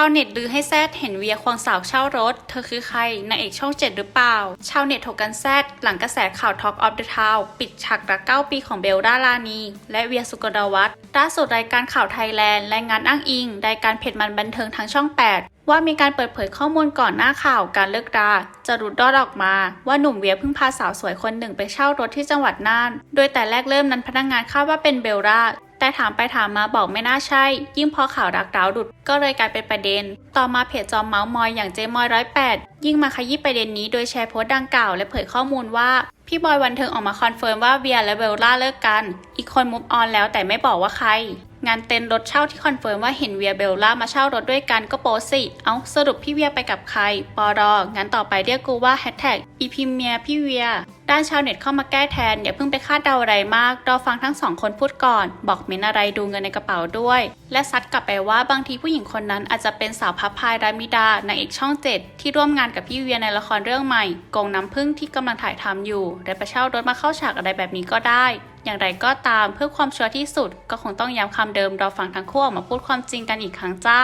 าวเน็ตลือให้แซดเห็นเวียควงสาวเช่ารถ เธอคือใครนางเอกช่องเจ็ดหรือเปล่า ชาวเน็ตถกกันแซดหลังกระแสข่าว Talk of the Town ปิดฉากรัก9ปีของเบลดาลานี และเวียสุกลวัฒน์ล่าสุดรายการข่าวไทยแลนด์รายงานอ้างอิงรายการเพจมันบันเทิงทางช่อง 8ว่ามีการเปิดเผยข้อมูลก่อนหน้าข่าวการเลิกราจะรุดรอดออกมา ว่าหนุ่มเวียเพิ่งพาสาวสวยคนหนึ่งไปเช่ารถที่จังหวัดน่าน โดยแต่แรกเริ่มนั้นพนักงานคาดว่าเป็นเบลล่า แต่ถามไปถามมาบอกไม่น่าใช่ ยิ่งพอข่าวรักดาวดุดก็เลยกลายเป็นประเด็น ต่อมาเพจจอมเมาส์มอยอย่างเจมอยร้อยแปดยิ่งมาขยี้ประเด็นนี้โดยแชร์โพสต์ดังกล่าวและเผยข้อมูลว่าพี่บอยวันเทิงออกมาคอนเฟิร์มว่าเวียและเบลล่าเลิกกัน อีกคนมุฟออนแล้วแต่ไม่บอกว่าใคร งานเต็นรถเช่าที่คอนเฟิร์มว่าเห็นเวียเบลล่ามาเช่ารถด้วยกันก็โพสต์สิ เอาสรุปพี่เวียไปกับใคร ปอรองั้นต่อไปเรียกกูว่าแฮชแท็กอีพิมเมียพี่เวีย ด้านชาวเน็ตเข้ามาแก้แทน อย่าเพิ่งไปคาดเดาอะไรมากรอฟังทั้งสองคนพูดก่อน บอกเมนอะไรดูเงินในกระเป๋าด้วย และซัดกลับไปว่าบางทีผู้หญิงคนนั้นอาจจะเป็นสาวพับพายรามิดานางเอกช่องเจ็ดที่ร่วมงานกับพี่เวียในละครเรื่องใหม่กงน้ำพึ่งที่กำลังถ่ายทำอยู่และไปเช่ารถมาเข้าฉากอะไรแบบนี้ก็ได้ อย่างไรก็ตามเพื่อความชัวร์ที่สุด ก็คงต้องย้ำคำเดิมรอฟังทั้งคู่ออกมาพูดความจริงกันอีกครั้งจ้า